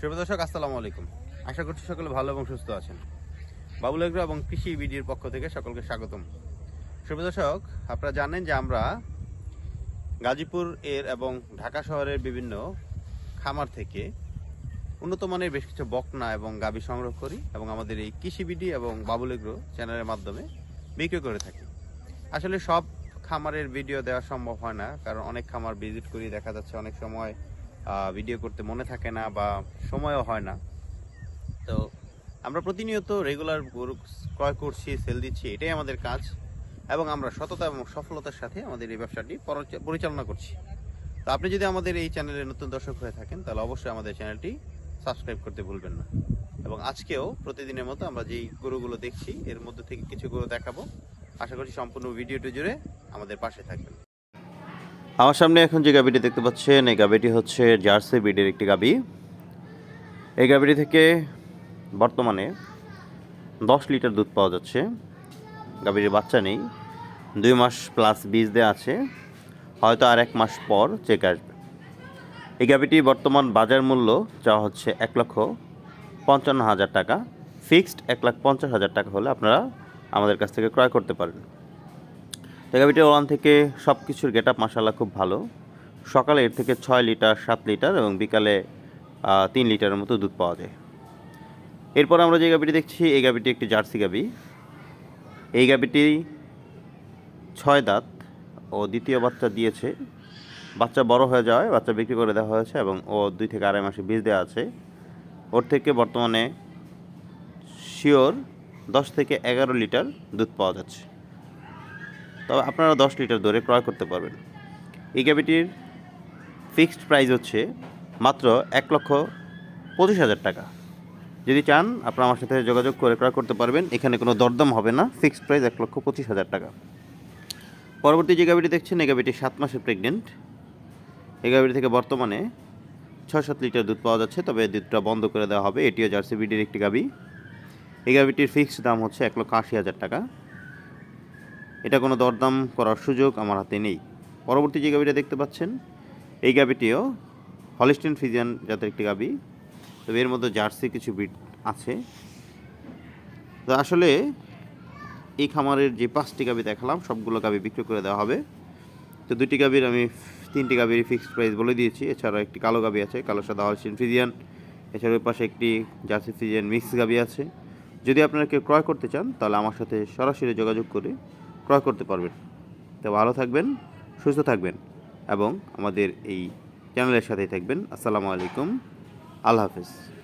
শুভ দর্শক, আসসালামু আলাইকুম। আশা করছি সকলে ভালো এবং সুস্থ আছেন। বাবুল এগ্রো এবং কৃষি বিডির পক্ষ থেকে সকলকে স্বাগতম। শুভ দর্শক, আপনারা জানেন যে আমরা গাজীপুর এর এবং ঢাকা শহরের বিভিন্ন খামার থেকে উন্নত মানের বেশ কিছু বকনা এবং গাবি সংগ্রহ করি এবং আমাদের এই কৃষি বিডি এবং বাবুল এগ্রো চ্যানেলের মাধ্যমে বিক্রি করে থাকি। আসলে সব খামারের ভিডিও দেওয়া সম্ভব হয় না, কারণ অনেক খামার ভিজিট করি, দেখা যাচ্ছে অনেক সময় ভিডিও করতে মনে থাকে না বা সময়ও হয় না। তো আমরা প্রতিনিয়ত রেগুলার গরু ক্রয় করছি সেল দিচ্ছি, এটাই আমাদের কাজ। এবং আমরা সততা এবং সফলতার সাথে আমাদের এই ব্যবসাটি পরিচালনা করছি। তো আপনি যদি আমাদের এই চ্যানেলে নতুন দর্শক হয়ে থাকেন, তাহলে অবশ্যই আমাদের চ্যানেলটি সাবস্ক্রাইব করতে ভুলবেন না। এবং আজকেও প্রতিদিনের মতো আমরা যেই গরুগুলো দেখছি, এর মধ্যে থেকে কিছু গরু দেখাবো। আশা করছি সম্পূর্ণ ভিডিওটি জুড়ে আমাদের পাশে থাকবেন। আমার সামনে এখন যে গাবিটি দেখতে পাচ্ছেন, এই গাবিটি হচ্ছে জার্সি বিডের একটি গাবি। এই গাবিটি থেকে বর্তমানে দশ লিটার দুধ পাওয়া যাচ্ছে। গাভীর বাচ্চা নেই। দুই মাস প্লাস বীজ দেওয়া আছে। হয়তো আর এক মাস পর চেক আসবে। এই গাভীটি বর্তমান বাজার মূল্য যা হচ্ছে এক লক্ষ পঞ্চান্ন হাজার টাকা। ফিক্সড এক লাখ পঞ্চাশ হাজার টাকা হলে আপনারা আমাদের কাছ থেকে ক্রয় করতে পারেন। গাভীটির ওলান থেকে সব কিছুর গেট আপ মাসাল্লাহ খুব ভালো। সকালে এর থেকে ছয় লিটার, সাত লিটার এবং বিকালে তিন লিটারের মতো দুধ পাওয়া যায়। এরপর আমরা যে গাভীটি দেখছি, এই গাভীটি একটি জার্সি গাভী এই গাভীটি ছয় দাঁত ও দ্বিতীয় বাচ্চা দিয়েছে। বাচ্চা বড় হয়ে যাওয়ায়, বাচ্চা বিক্রি করে দেওয়া হয়েছে এবং ও দুই থেকে আড়াই মাসে বীজ দেওয়া আছে। ওর থেকে বর্তমানে শিওর দশ থেকে এগারো লিটার দুধ পাওয়া যাচ্ছে। তবে আপনারা দশ লিটার দরে ক্রয় করতে পারবেন। এই গাভীটির ফিক্সড প্রাইস হচ্ছে মাত্র এক লক্ষ পঁচিশ হাজার টাকা। যদি চান, আপনারা আমার সাথে যোগাযোগ করে ক্রয় করতে পারবেন। এখানে কোনো দরদাম হবে না, ফিক্সড প্রাইস এক লক্ষ পঁচিশ হাজার টাকা। পরবর্তী যে গাবিটি দেখছেন, এই গাবিটি সাত মাসে প্রেগনেন্ট এই গাবিটি থেকে বর্তমানে ছয় সাত লিটার দুধ পাওয়া যাচ্ছে, তবে দুধটা বন্ধ করে দেওয়া হবে। এটিও জার্সি বিডির একটি গাবি। এই গাবিটির ফিক্সড দাম হচ্ছে এক লক্ষ আশি হাজার টাকা। এটা কোনো দরদাম করার সুযোগ আমার হাতে নেই। পরবর্তী যে গাবিটা দেখতে পাচ্ছেন, এই গাবিটিও হলিস্টিন ফিজিয়ান জাতের একটি গাবি। তবে এর মধ্যে জার্সি কিছু বিট আছে। তো আসলে এই খামারের যে পাঁচটি গাবি দেখালাম, সবগুলো গাবি বিক্রি করে দেওয়া হবে। তো দুটি গাবির আমি তিনটি গাবির ফিক্সড প্রাইস বলে দিয়েছি। এছাড়াও একটি কালো গাবি আছে, কালো, সাদা হলস্টিন ফিজিয়ান। এছাড়া ওই পাশে একটি জার্সি ফিজিয়ান মিক্স গাবি আছে। যদি আপনারা কেউ ক্রয় করতে চান, তাহলে আমার সাথে সরাসরি যোগাযোগ করে ক্রয় করতে পারবেন। তো ভালো থাকবেন, সুস্থ থাকবেন এবং আমাদের এই চ্যানেলের সাথেই থাকবেন। আসসালামু আলাইকুম। আল্লাহ হাফেজ।